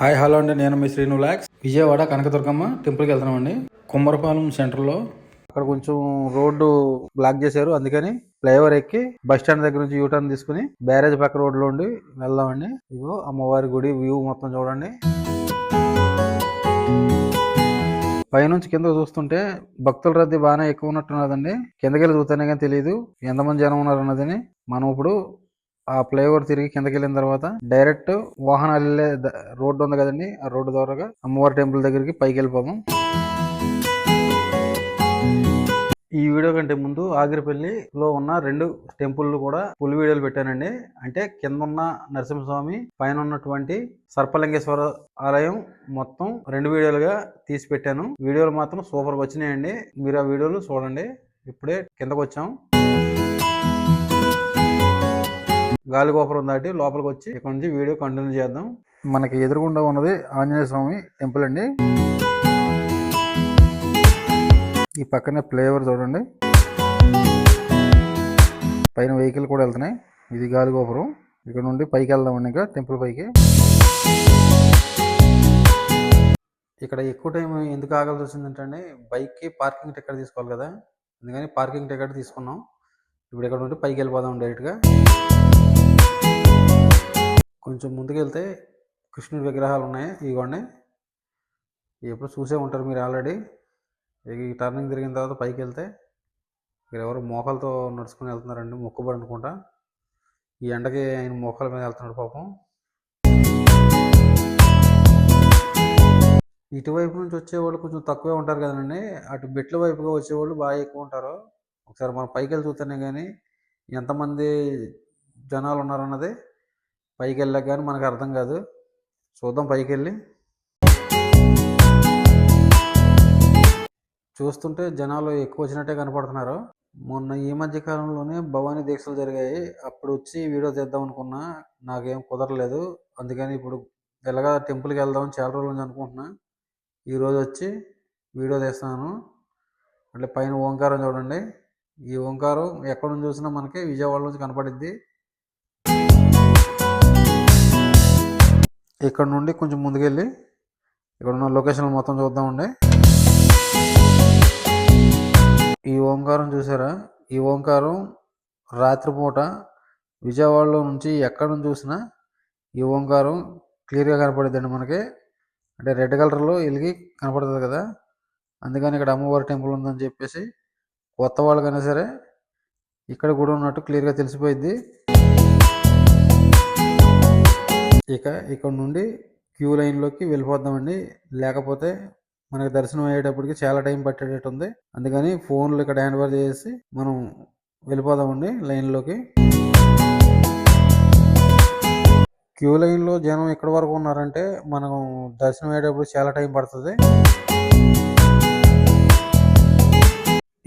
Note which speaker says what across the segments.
Speaker 1: Hi hello అండి. నేను మీ శ్రీను లాక్స్. విజయవాడ కనకదుర్గమ్మ టెంపుల్కి వెళ్తున్నామండి. కుమ్మరపాలెం సెంటర్లో అక్కడ కొంచెం రోడ్డు బ్లాక్ చేశారు. అందుకని ఫ్లైఓవర్ ఎక్కి బస్ స్టాండ్ దగ్గర నుంచి యూటర్న్ తీసుకుని బ్యారేజ్ పక్క రోడ్లో ఉండి వెళ్దామండి. ఇగో అమ్మవారి గుడి వ్యూ మొత్తం చూడండి. పైనుంచి కింద చూస్తుంటే భక్తుల రద్దీ బాగానే ఎక్కువ ఉన్నట్టున్నదండి. కిందకి వెళ్ళి చూస్తేనే కానీ తెలియదు ఎంతమంది జనం ఉన్నారు అన్నదని మనం ఇప్పుడు ఆ ఫ్లైఓవర్ తిరిగి కిందకి వెళ్ళిన తర్వాత డైరెక్ట్ వాహనాలు వెళ్ళే రోడ్డు ఉంది కదండి. ఆ రోడ్డు ద్వారా అమ్మవారి టెంపుల్ దగ్గరికి పైకి వెళ్ళిపోదాం ఈ వీడియో కంటే ముందు ఆగిరిపల్లిలో ఉన్న రెండు టెంపుల్ కూడా ఫుల్ వీడియోలు పెట్టానండి. అంటే కింద ఉన్న నరసింహస్వామి పైన ఉన్నటువంటి సర్పలింగేశ్వర ఆలయం మొత్తం రెండు వీడియోలుగా తీసి పెట్టాను. వీడియోలు మాత్రం సూపర్ వచ్చినాయండి. మీరు ఆ వీడియోలు చూడండి. ఇప్పుడే కిందకు వచ్చాం గాలి గోపురం దాటి లోపలికి వచ్చి ఇక్కడ నుంచి వీడియో కంటిన్యూ చేద్దాం. మనకి ఎదురుగుండా ఉన్నది ఆంజనేయ స్వామి టెంపుల్ అండి. ఈ పక్కనే ఫ్లేవర్ చూడండి. పైన వెహికల్ కూడా వెళ్తున్నాయి. ఇది గాలి గోపురం. ఇక్కడ నుండి పైకి వెళ్దామండి ఇంకా టెంపుల్ పైకి. ఇక్కడ ఎక్కువ టైం ఎందుకు ఆగాల్సి వచ్చింది ఏంటంటే బైక్కి పార్కింగ్ టికెట్ తీసుకోవాలి కదా. అందుకని పార్కింగ్ టికెట్ తీసుకున్నాం. ఇప్పుడు ఇక్కడ నుండి పైకి వెళ్ళిపోదాం డైరెక్ట్గా. కొంచెం ముందుకెళ్తే కృష్ణుడి విగ్రహాలు ఉన్నాయి ఇవన్నీ ఎప్పుడు చూసే ఉంటారు మీరు ఆల్రెడీ. ఈ టర్నింగ్ తిరిగిన తర్వాత పైకి వెళ్తే ఇక్కడ ఎవరు మోకాలతో నడుచుకుని వెళ్తున్నారండి. మొక్కుబడి అనుకుంటా. ఈ ఎండకి ఆయన మోకాల మీద వెళ్తున్నాడు పాపం. ఇటువైపు నుంచి వచ్చేవాళ్ళు కొంచెం తక్కువే ఉంటారు కదండి. అటు మెట్ల వైపుగా వచ్చేవాళ్ళు బాగా ఎక్కువ ఉంటారు. ఒకసారి మనం పైకి వెళ్ళి చూస్తేనే కానీ ఎంతమంది జనాలు ఉన్నారన్నది పైకి వెళ్ళాక కానీ మనకు అర్థం కాదు. చూద్దాం పైకి వెళ్ళి చూస్తుంటే జనాలు ఎక్కువ వచ్చినట్టే కనపడుతున్నారు. మొన్న ఈ మధ్య కాలంలోనే భవానీ దీక్షలు జరిగాయి. అప్పుడు వచ్చి వీడియో తీద్దాం అనుకున్నా. నాకేం కుదరలేదు. అందుకని ఇప్పుడు ఎలాగా టెంపుల్కి వెళ్దాం చాలా రోజుల నుంచి అనుకుంటున్నా. ఈరోజు వచ్చి వీడియో తీస్తున్నాను. అంటే పైన ఓంకారం చూడండి. ఈ ఓంకారం ఎక్కడ నుంచి చూసినా మనకి విజయవాడ నుంచి కనపడిద్ది. ఇక్కడ నుండి కొంచెం ముందుకెళ్ళి ఇక్కడ ఉన్న లొకేషన్ మొత్తం చూద్దామండి. ఈ ఓంకారం చూసారా? ఈ ఓంకారం రాత్రిపూట విజయవాడలో నుంచి ఎక్కడ నుంచి చూసినా ఈ ఓంకారం క్లియర్గా కనపడుద్దండి మనకి. అంటే రెడ్ కలర్లో వెలిగి కనపడుతుంది కదా. అందుకని ఇక్కడ అమ్మవారి టెంపుల్ ఉందని చెప్పేసి కొత్త వాళ్ళకైనా సరే ఇక్కడ కూడా ఉన్నట్టు క్లియర్గా తెలిసిపోయింది. ఇక ఇక్కడ నుండి క్యూ లైన్లోకి వెళ్ళిపోద్దామండి లేకపోతే మనకి దర్శనం అయ్యేటప్పటికి చాలా టైం పట్టేటట్టు ఉంది అందుకని ఫోన్లు ఇక్కడ హ్యాండ్ ఓవర్ చేసి మనం వెళ్ళిపోదామండి లైన్లోకి. క్యూ లైన్లో జనం ఎక్కడి వరకు ఉన్నారంటే మనం దర్శనం అయ్యేటప్పుడు చాలా టైం పడుతుంది.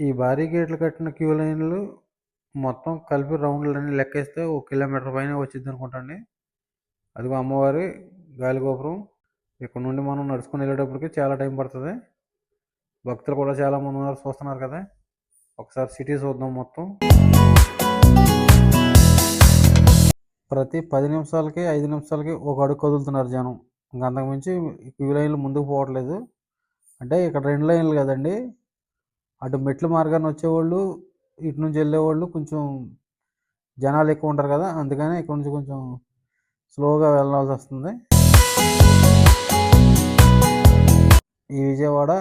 Speaker 1: ఈ భారీ గేట్లు కట్టిన క్యూ లైన్లు మొత్తం కలిపి రౌండ్లన్నీ లెక్కేస్తే ఒక కిలోమీటర్ పైన వచ్చింది అనుకుంటండి అదిగో అమ్మవారి గాలిగోపురం ఇక్కడ నుండి మనం నడుచుకుని వెళ్ళేటప్పటికి చాలా టైం పడుతుంది. భక్తులు కూడా చాలా మంది ఉన్నారు చూస్తున్నారు కదా. ఒకసారి సిటీ చూద్దాం మొత్తం. ప్రతి పది నిమిషాలకి ఐదు నిమిషాలకి ఒక అడుగు కదులుతున్నారు జనం. ఇంకా అంతకుమించి క్యూ లైన్లు ముందుకు పోవట్లేదు. అంటే ఇక్కడ రెండు లైన్లు కదండి. అటు మెట్ల మార్గాన్ని వచ్చేవాళ్ళు ఇటు నుంచి వెళ్ళేవాళ్ళు కొంచెం జనాలు ఎక్కువ ఉంటారు కదా. అందుకనే ఇక్కడ నుంచి కొంచెం స్లోగా వెళ్ళాల్సి వస్తుంది. ఈ విజయవాడ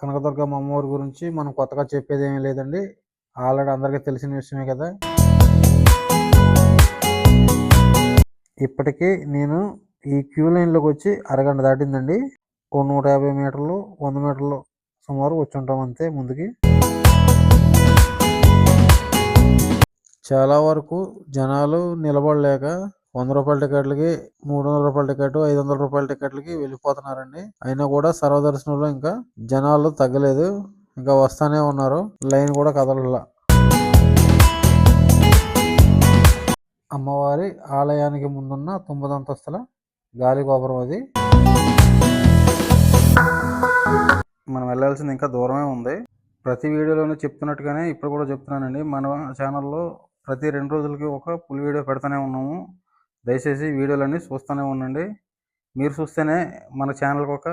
Speaker 1: కనకదుర్గమ్మ అమ్మవారి గురించి మనం కొత్తగా చెప్పేది ఏమీ లేదండి. ఆల్రెడీ అందరికీ తెలిసిన విషయమే కదా. ఇప్పటికీ నేను ఈ క్యూ లైన్లోకి వచ్చి అరగంట దాటిందండి. ఓ నూట యాభై మీటర్లు వంద మీటర్లు సుమారు వచ్చి ఉంటాం అంతే ముందుకి. చాలా వరకు జనాలు నిలబడలేక వంద రూపాయల టికెట్లకి మూడు వందల రూపాయల టికెట్ ఐదు వందల రూపాయల టికెట్లకి వెళ్ళిపోతున్నారండి. అయినా కూడా సర్వదర్శనంలో ఇంకా జనాలు తగ్గలేదు. ఇంకా వస్తానే ఉన్నారు. లైన్ కూడా కదలలా. అమ్మవారి ఆలయానికి ముందున్న తొమ్మిది అంతస్తుల గాలి గోపురం అది. మనం వెళ్ళాల్సింది ఇంకా దూరమే ఉంది. ప్రతి వీడియోలోనే చెప్తున్నట్టుగానే ఇప్పుడు కూడా చెప్తున్నానండి. మన ఛానల్లో ప్రతి రెండు రోజులకి ఒక పులి వీడియో పెడతానే ఉన్నాము. దయచేసి వీడియోలన్నీ చూస్తూనే ఉండండి. మీరు చూస్తేనే మన ఛానల్కి ఒక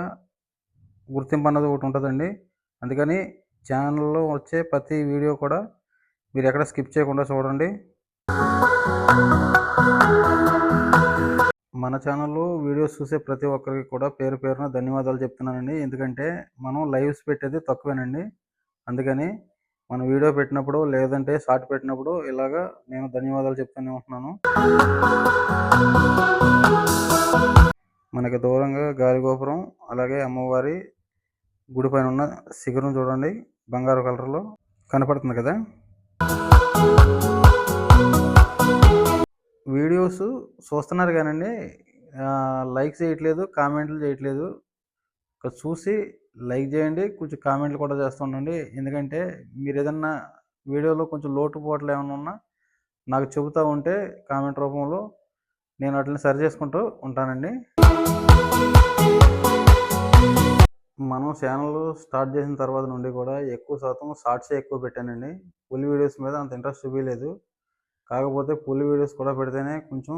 Speaker 1: గుర్తింపు అన్నది ఒకటి ఉంటుందండి. అందుకని ఛానల్లో వచ్చే ప్రతి వీడియో కూడా మీరు ఎక్కడ స్కిప్ చేయకుండా చూడండి. మన ఛానల్లో వీడియోస్ చూసే ప్రతి ఒక్కరికి కూడా పేరు పేరున ధన్యవాదాలు చెప్తున్నానండి. ఎందుకంటే మనం లైవ్స్ పెట్టేది తక్కువేనండి. అందుకని మనం వీడియో పెట్టినప్పుడు లేదంటే షార్ట్ పెట్టినప్పుడు ఇలాగా నేను ధన్యవాదాలు చెప్తూనే ఉంటున్నాను. మనకి దూరంగా గాలిగోపురం అలాగే అమ్మవారి గుడి పైన ఉన్న శిఖరం చూడండి బంగారు కలర్లో కనపడుతుంది కదా. వీడియోస్ చూస్తున్నారు కానండి లైక్ చేయట్లేదు కామెంట్లు చేయట్లేదు చూసి లైక్ చేయండి కొంచెం కామెంట్లు కూడా చేస్తూ ఉండండి. ఎందుకంటే మీరు ఏదన్నా వీడియోలో కొంచెం లోటుపాట్లు ఏమైనా ఉన్నా నాకు చెబుతూ ఉంటే కామెంట్ రూపంలో నేను వాటిని సరి చేసుకుంటూ ఉంటానండి. మనం ఛానల్ స్టార్ట్ చేసిన తర్వాత నుండి కూడా ఎక్కువ శాతం షార్ట్సే ఎక్కువ పెట్టానండి. ఫుల్ వీడియోస్ మీద అంత ఇంట్రెస్ట్ చూపించలేదు కాకపోతే ఫుల్ వీడియోస్ కూడా పెడితేనే కొంచెం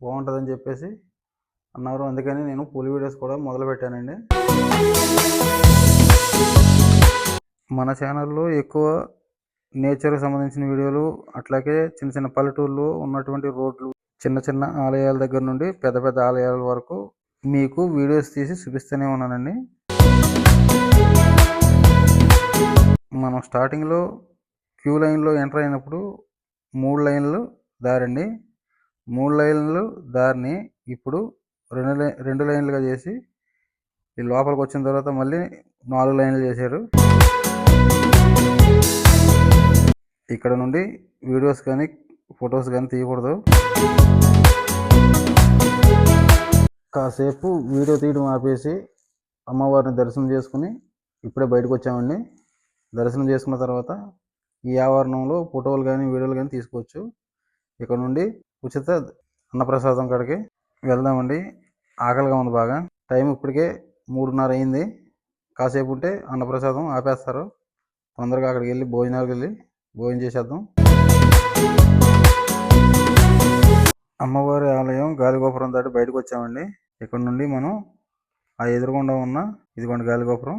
Speaker 1: బాగుంటుందని చెప్పేసి అన్నారు. అందుకని నేను ఫుల్ వీడియోస్ కూడా మొదలు పెట్టానండి మన ఛానల్లో ఎక్కువ నేచర్కి సంబంధించిన వీడియోలు అట్లాగే చిన్న చిన్న పల్లెటూర్లు ఉన్నటువంటి రోడ్లు చిన్న చిన్న ఆలయాల దగ్గర నుండి పెద్ద పెద్ద ఆలయాల వరకు మీకు వీడియోస్ తీసి చూపిస్తూనే ఉన్నానండి. మనం స్టార్టింగ్లో క్యూ లైన్లో ఎంటర్ అయినప్పుడు మూడు లైన్లు దారండి. మూడు లైన్లు దారిని ఇప్పుడు రెండు లైన్ రెండు లైన్లుగా చేసి ఈ లోపలికి వచ్చిన తర్వాత మళ్ళీ నాలుగు లైన్లు చేశారు. ఇక్కడ నుండి వీడియోస్ కానీ ఫొటోస్ కానీ తీయకూడదు. కాసేపు వీడియో తీయడం ఆపేసి అమ్మవారిని దర్శనం చేసుకుని ఇప్పుడే బయటకు వచ్చామండి. దర్శనం చేసుకున్న తర్వాత ఈ ఆవరణంలో ఫోటోలు కానీ వీడియోలు కానీ తీసుకోవచ్చు. ఇక్కడ నుండి ఉచిత అన్నప్రసాదం కాడికి వెళ్దామండి. ఆకలిగా ఉంది బాగా. టైం ఇప్పటికే మూడున్నర అయింది. కాసేపు ఉంటే అన్నప్రసాదం ఆపేస్తారు. తొందరగా అక్కడికి వెళ్ళి భోజనాలకు వెళ్ళి భోజనం చేసేద్దాం. అమ్మవారి ఆలయం గాలిగోపురం దాటి బయటకు వచ్చామండి. ఇక్కడ నుండి మనం ఆ ఎదురుగుండా ఉన్న ఇదిగోండి గాలిగోపురం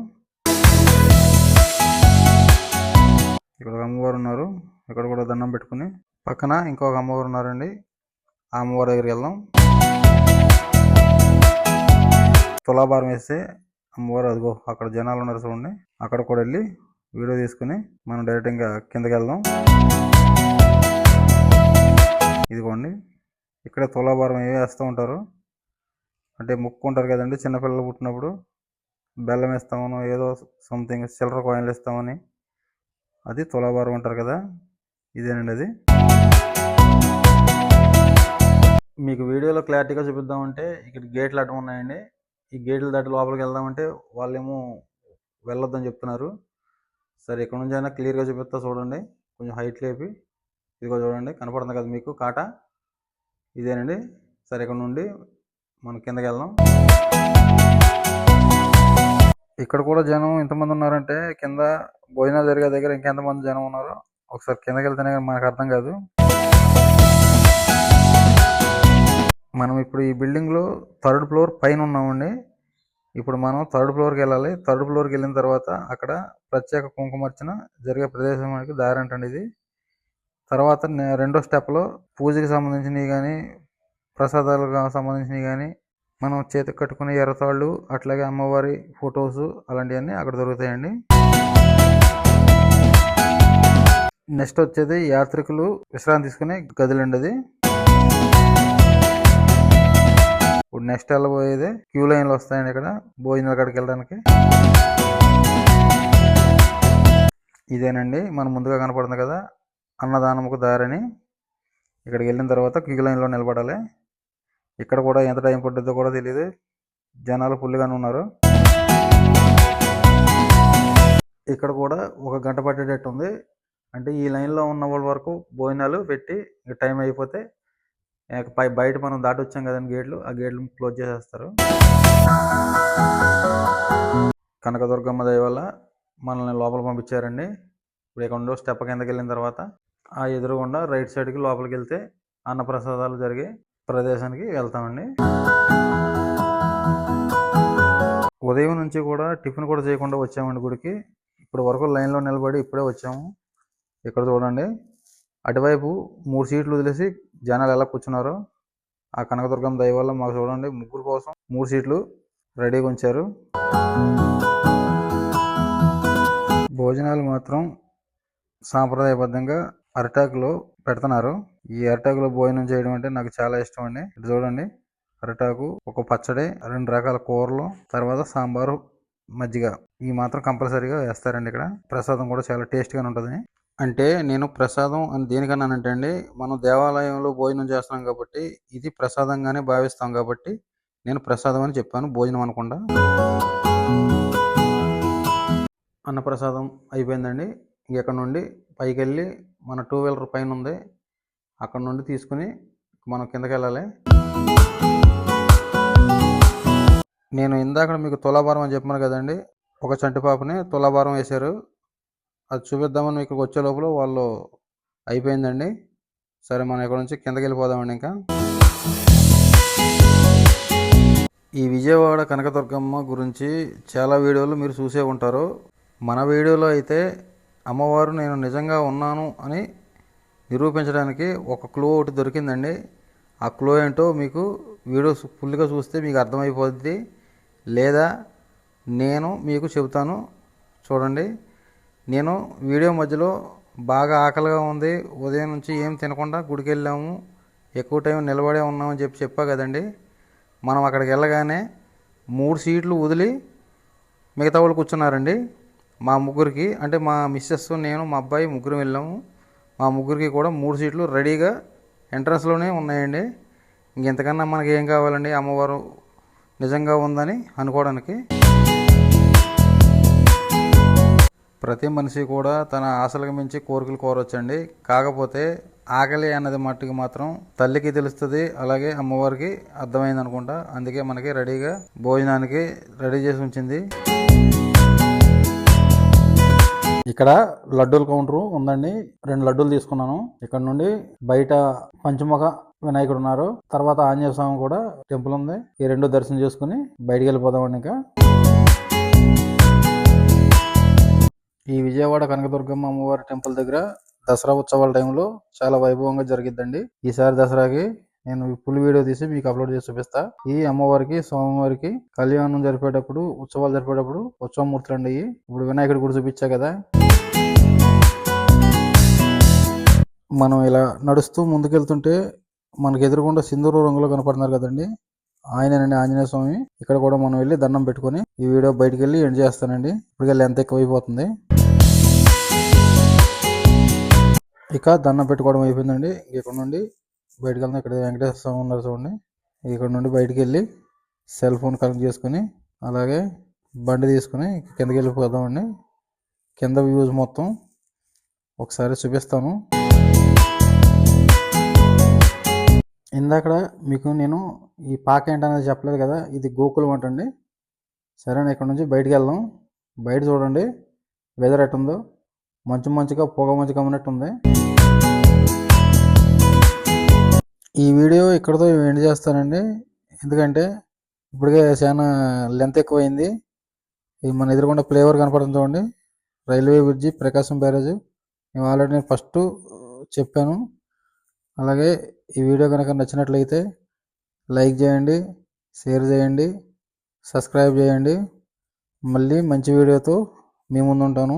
Speaker 1: ఇక్కడ ఒక అమ్మవారు ఉన్నారు. ఇక్కడ కూడా దండం పెట్టుకుని పక్కన ఇంకొక అమ్మవారు ఉన్నారండి. ఆ అమ్మవారి దగ్గరికి వెళ్దాం. తులాభారం వేస్తే అమ్మవారు అదిగో అక్కడ జనాలు ఉన్నారు చూడండి. అక్కడ కూడా వెళ్ళి వీడియో తీసుకుని మనం డైరెక్ట్ ఇంకా కిందకి వెళ్దాం. ఇదిగోండి. ఇక్కడ తులాభారం ఏ వేస్తూ ఉంటారు? అంటే ముక్కుంటారు కదండి చిన్నపిల్లలు పుట్టినప్పుడు. బెల్లం ఇస్తామనో ఏదో సంథింగ్ చిల్లర కాయిన్లు ఇస్తామని అది తులాభారం అంటారు కదా. ఇదేనండి అది. మీకు వీడియోలో క్లారిటీగా చూపిద్దామంటే ఇక్కడ గేట్లు అడ్డం ఉన్నాయండి. ఈ గేట్లు దాటి లోపలికి వెళ్దామంటే వాళ్ళేమో వెళ్ళొద్దని చెప్తున్నారు. సరే ఇక్కడ నుంచి అయినా క్లియర్గా చూపిస్తా చూడండి. కొంచెం హైట్ లేపి ఇదిగో చూడండి కనపడుతుంది కదా మీకు కాటా. ఇదేనండి. సరే ఇక్కడ నుండి మనం కిందకి వెళ్దాం. ఇక్కడ కూడా జనం ఎంతమంది ఉన్నారంటే కింద భోజనాలు జరిగే దగ్గర ఇంకెంతమంది జనం ఉన్నారు. ఒకసారి కిందకి వెళ్తేనే మనకు అర్థం కాదు. మనం ఇప్పుడు ఈ బిల్డింగ్లో థర్డ్ ఫ్లోర్ పైన ఉన్నామండి. ఇప్పుడు మనం థర్డ్ ఫ్లోర్కి వెళ్ళాలి. థర్డ్ ఫ్లోర్కి వెళ్ళిన తర్వాత అక్కడ ప్రత్యేక కుంకుమార్చన జరిగే ప్రదేశానికి దారి అంటండి ఇది. తర్వాత రెండో స్టెప్లో పూజకి సంబంధించినవి కానీ ప్రసాదాలకు సంబంధించినవి కానీ మనం చేతికి కట్టుకునే ఎర్రతాళ్ళు అట్లాగే అమ్మవారి ఫొటోస్ అలాంటివన్నీ అక్కడ దొరుకుతాయండి. నెక్స్ట్ వచ్చేది యాత్రికులు విశ్రాంతి తీసుకునే గదులండి అది. ఇప్పుడు నెక్స్ట్ వెళ్ళబోయేది క్యూ లైన్లు వస్తాయండి ఇక్కడ భోజనాల కాడికి వెళ్ళడానికి. ఇదేనండి మనం ముందుగా కనపడుతుంది కదా అన్నదానముకు దారిని. ఇక్కడికి వెళ్ళిన తర్వాత క్యూ లైన్లో నిలబడాలి. ఇక్కడ కూడా ఎంత టైం పడుతుందో కూడా తెలియదు జనాలు ఫుల్గానే ఉన్నారు. ఇక్కడ కూడా ఒక గంట పట్టేటట్టు ఉంది. అంటే ఈ లైన్లో ఉన్న వాళ్ళ వరకు భోజనాలు పెట్టి టైం అయిపోతే పై బయట మనం దాటి వచ్చాం కదండి గేట్లు ఆ గేట్లు క్లోజ్ చేసేస్తారు. కనకదుర్గమ్మ దయ వల్ల మనల్ని లోపల పంపించారండి. ఇప్పుడు ఇక్కడ స్టెప్ కిందకి వెళ్ళిన తర్వాత ఆ ఎదురుగుండా రైట్ సైడ్కి లోపలికి వెళ్తే అన్నప్రసాదాలు జరిగే ప్రదేశానికి వెళ్తామండి. ఉదయం నుంచి కూడా టిఫిన్ కూడా చేయకుండా వచ్చామండి గుడికి. ఇప్పుడు వరకు లైన్లో నిలబడి ఇప్పుడే వచ్చాము. ఇక్కడ చూడండి అటువైపు మూడు సీట్లు వదిలేసి జనాలు ఎలా కూర్చున్నారో ఆ కనకదుర్గం దయ వల్ల మాకు చూడండి ముగ్గురు కోసం మూడు సీట్లు రెడీగా ఉంచారు. భోజనాలు మాత్రం సాంప్రదాయబద్ధంగా అరిటాకులో పెడుతున్నారు. ఈ అరిటాకులో భోజనం చేయడం అంటే నాకు చాలా ఇష్టం అండి. ఇటు చూడండి అరిటాకు ఒక పచ్చడి రెండు రకాల కూరలు తర్వాత సాంబారు మజ్జిగ. ఈ మాత్రం కంపల్సరీగా వేస్తారండి ఇక్కడ. ప్రసాదం కూడా చాలా టేస్ట్గానే ఉంటుంది. అంటే నేను ప్రసాదం అని దేనికన్నానంటే అండి మనం దేవాలయంలో భోజనం చేస్తున్నాం కాబట్టి ఇది ప్రసాదంగానే భావిస్తాం కాబట్టి నేను ప్రసాదం అని చెప్పాను భోజనం అనకుండా. అన్నప్రసాదం అయిపోయిందండి. ఇంకెక్కడ నుండి? పైకి వెళ్ళి మన టూ వీలర్ పైన ఉంది అక్కడ నుండి తీసుకుని మనం కిందకి వెళ్ళాలి నేను ఇందాక మీకు తులాభారం అని చెప్పాను కదండి ఒక చంటి పాపని తులాభారం వేశారు. అది చూపిద్దామని ఇక్కడికి వచ్చే లోపల వాళ్ళు అయిపోయిందండి. సరే మనం ఇక్కడ నుంచి కిందకి వెళ్ళిపోదామండి ఇంకా. ఈ విజయవాడ కనకదుర్గమ్మ గురించి చాలా వీడియోలు మీరు చూసే ఉంటారు. మన వీడియోలో అయితే అమ్మవారు నేను నిజంగా ఉన్నాను అని నిరూపించడానికి ఒక క్లూ ఒకటి దొరికిందండి. ఆ క్లూ ఏంటో మీకు వీడియో ఫుల్గా చూస్తే మీకు అర్థమైపోద్ది. లేదా నేను మీకు చెబుతాను. చూడండి. నేను వీడియో మధ్యలో బాగా ఆకలిగా ఉంది ఉదయం నుంచి ఏం తినకుండా గుడికి వెళ్ళాము ఎక్కువ టైం నిలబడే ఉన్నామని చెప్పి చెప్పా కదండి. మనం అక్కడికి వెళ్ళగానే మూడు సీట్లు వదిలి మిగతా వాళ్ళు కూర్చున్నారండి. మా ముగ్గురికి అంటే మా మిస్సెస్ నేను మా అబ్బాయి ముగ్గురు వెళ్ళాము. మా ముగ్గురికి కూడా మూడు సీట్లు రెడీగా ఎంట్రన్స్లోనే ఉన్నాయండి. ఇంకెంతకన్నా మనకి ఏం కావాలండి? అమ్మవారు నిజంగా ఉందని అనుకోవడానికి. ప్రతి మనిషి కూడా తన ఆశలకు మించి కోరికలు కోరొచ్చండి. కాకపోతే ఆకలి అన్నది మట్టుకు మాత్రం తల్లికి తెలుస్తుంది అలాగే అమ్మవారికి అర్థమైంది అనుకుంటా అందుకే మనకి రెడీగా భోజనానికి రెడీ చేసి ఉంచింది. ఇక్కడ లడ్డూల కౌంటర్ ఉందండి. రెండు లడ్డూలు తీసుకున్నాను. ఇక్కడ నుండి బయట పంచముఖ వినాయకుడు ఉన్నారు. తర్వాత ఆంజనేయ స్వామి కూడా టెంపుల్ ఉంది. ఈ రెండు దర్శనం చేసుకుని బయటికి వెళ్ళిపోదామండి ఇంకా. ఈ విజయవాడ కనకదుర్గమ్మ అమ్మవారి టెంపుల్ దగ్గర దసరా ఉత్సవాల టైంలో చాలా వైభవంగా జరిగిద్దండి. ఈసారి దసరాకి నేను ఫుల్ వీడియో తీసి మీకు అప్లోడ్ చేసి చూపిస్తా. ఈ అమ్మవారికి స్వామివారికి కళ్యాణం జరిపేటప్పుడు ఉత్సవాలు జరిపేటప్పుడు ఉత్సవమూర్తులు అండి ఇప్పుడు వినాయకుడి గుడి చూపించా కదా. మనం ఇలా నడుస్తూ ముందుకెళ్తుంటే మనకి ఎదురుగుండా సింధూరు రంగులో కనపడుతున్నారు కదండి. ఆయననండి ఆంజనేయ స్వామి. ఇక్కడ కూడా మనం వెళ్ళి దండం పెట్టుకొని ఈ వీడియో బయటకు వెళ్ళి ఎండ్ చేస్తానండి. ఇప్పటికెళ్ళి ఎంత ఎక్కువైపోతుంది. ఇక దండం పెట్టుకోవడం అయిపోయిందండి. ఇక్కడ నుండి బయటకు వెళ్దాం. ఇక్కడ వెంకటేశ్వర స్వామి ఉన్నారు చూడండి. ఇక్కడ నుండి బయటికి వెళ్ళి సెల్ ఫోన్ కనెక్ట్ చేసుకుని అలాగే బండి తీసుకుని కిందకి వెళ్ళిపోదామండి. కింద వ్యూస్ మొత్తం ఒకసారి చూపిస్తాను. ఇందాక మీకు నేను ఈ పాక ఏంటనేది చెప్పలేదు కదా ఇది గోకులం అంటండి. సరే ఇక్కడ నుంచి బయటికి వెళ్దాం. బయట చూడండి వెదర్ ఎట్టుందో. మంచు మంచుగా పొగ మంచు కమ్మినట్టు ఉంది ఈ వీడియో ఇక్కడతో ఎండ్ చేస్తానండి. ఎందుకంటే ఇప్పటికే చాలా లెంత్ ఎక్కువైంది. ఇది మన ఎదురుకుండా ఫ్లేవర్ కనపడుతుంది చూడండి. Railway bridge Prakasam barrage. మేము ఆల్రెడీ ఫస్ట్ చెప్పాను. అలాగే ఈ వీడియో కనుక నచ్చినట్లయితే లైక్ చేయండి షేర్ చేయండి సబ్స్క్రైబ్ చేయండి. మళ్ళీ మంచి వీడియోతో మీ ముందు ఉంటాను